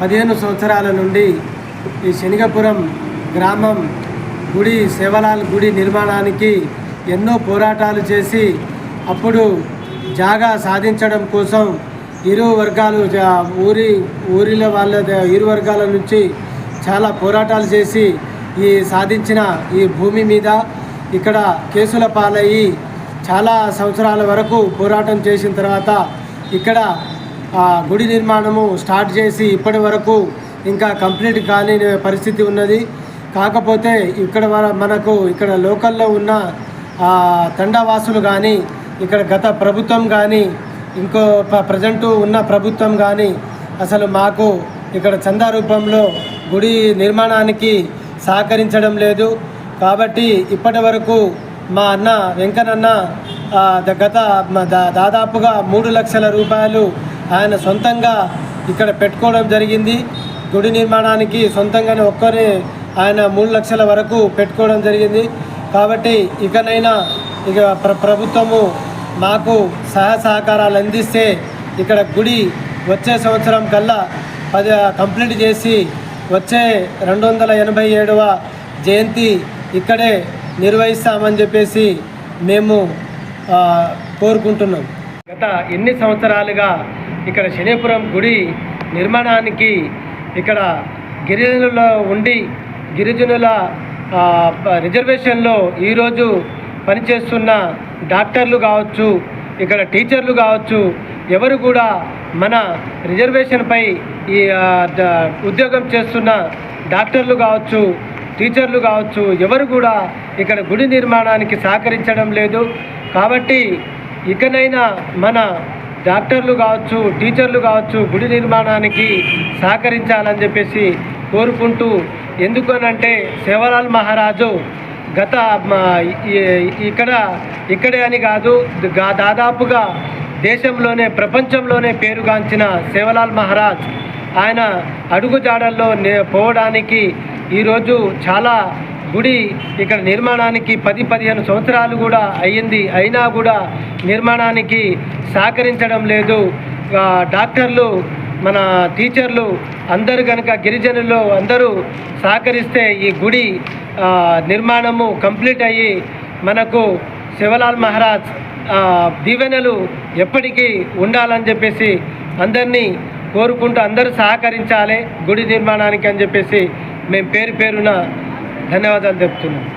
పదిహేను సంవత్సరాల నుండి ఈ శనిగపురం గ్రామం గుడి సేవలాల్ గుడి నిర్మాణానికి ఎన్నో పోరాటాలు చేసి అప్పుడు జాగా సాధించడం కోసం ఇరు వర్గాలు ఊరి ఊరిలో వాళ్ళ ఇరు వర్గాల నుంచి చాలా పోరాటాలు చేసి ఈ సాధించిన ఈ భూమి మీద ఇక్కడ కేసుల పాలయ్యి చాలా సంవత్సరాల వరకు పోరాటం చేసిన తర్వాత ఇక్కడ గుడి నిర్మాణము స్టార్ట్ చేసి ఇప్పటి వరకు ఇంకా కంప్లీట్ కాలేని పరిస్థితి ఉన్నది. కాకపోతే ఇక్కడ మనకు ఇక్కడ లోకల్లో ఉన్న తండావాసులు కానీ ఇక్కడ గత ప్రభుత్వం కానీ ఇంకో ప్రజెంటు ఉన్న ప్రభుత్వం కానీ అసలు మాకు ఇక్కడ చందా రూపంలో గుడి నిర్మాణానికి సహకరించడం లేదు. కాబట్టి ఇప్పటి వరకు మా అన్న వెంకనన్న గత దా- దాదాపుగా మూడు లక్షల రూపాయలు ఆయన సొంతంగా ఇక్కడ పెట్టుకోవడం జరిగింది. గుడి నిర్మాణానికి సొంతంగానే ఒక్కరే ఆయన మూడు లక్షల వరకు పెట్టుకోవడం జరిగింది. కాబట్టి ఇకనైనా ఇక ప్ర ప్రభుత్వము మాకు సహాయ సహకారాలు అందిస్తే ఇక్కడ గుడి వచ్చే సంవత్సరం కల్లా పది కంప్లీట్ చేసి వచ్చే రెండు వందల ఎనభై ఏడవ జయంతి ఇక్కడే నిర్వహిస్తామని చెప్పేసి మేము కోరుకుంటున్నాం. గత ఎన్ని సంవత్సరాలుగా ఇక్కడ శనిపురం గుడి నిర్మాణానికి ఇక్కడ గిరిజనుల్లో ఉండి గిరిజనుల రిజర్వేషన్లో ఈరోజు పనిచేస్తున్న డాక్టర్లు కావచ్చు ఇక్కడ టీచర్లు కావచ్చు ఎవరు కూడా మన రిజర్వేషన్పై ఈ ఉద్యోగం చేస్తున్న డాక్టర్లు కావచ్చు టీచర్లు కావచ్చు ఎవరు కూడా ఇక్కడ గుడి నిర్మాణానికి సహకరించడం లేదు. కాబట్టి ఇకనైనా మన డాక్టర్లు కావచ్చు టీచర్లు కావచ్చు గుడి నిర్మాణానికి సహకరించాలని చెప్పేసి కోరుకుంటూ ఎందుకనంటే సేవలాల్ మహారాజు గత ఇక్కడ ఇక్కడే అని కాదు దాదాపుగా దేశంలోనే ప్రపంచంలోనే పేరుగాంచిన సేవలాల్ మహారాజ్ ఆయన అడుగుజాడల్లో నే- పోవడానికి ఈరోజు చాలా గుడి ఇక్కడ నిర్మాణానికి పది పదిహేను సంవత్సరాలు కూడా అయ్యింది. అయినా కూడా నిర్మాణానికి సహకరించడం లేదు. డాక్టర్లు మన టీచర్లు అందరు కనుక గిరిజనులు అందరూ సహకరిస్తే ఈ గుడి నిర్మాణము కంప్లీట్ అయ్యి మనకు శివలాల్ మహారాజ్ దీవెనలు ఎప్పటికీ ఉండాలని చెప్పేసి అందరినీ కోరుకుంటూ అందరూ సహకరించాలి గుడి నిర్మాణానికి అని చెప్పేసి మేము పేరు పేరున ధన్యవాదాలు చెప్తున్నాను.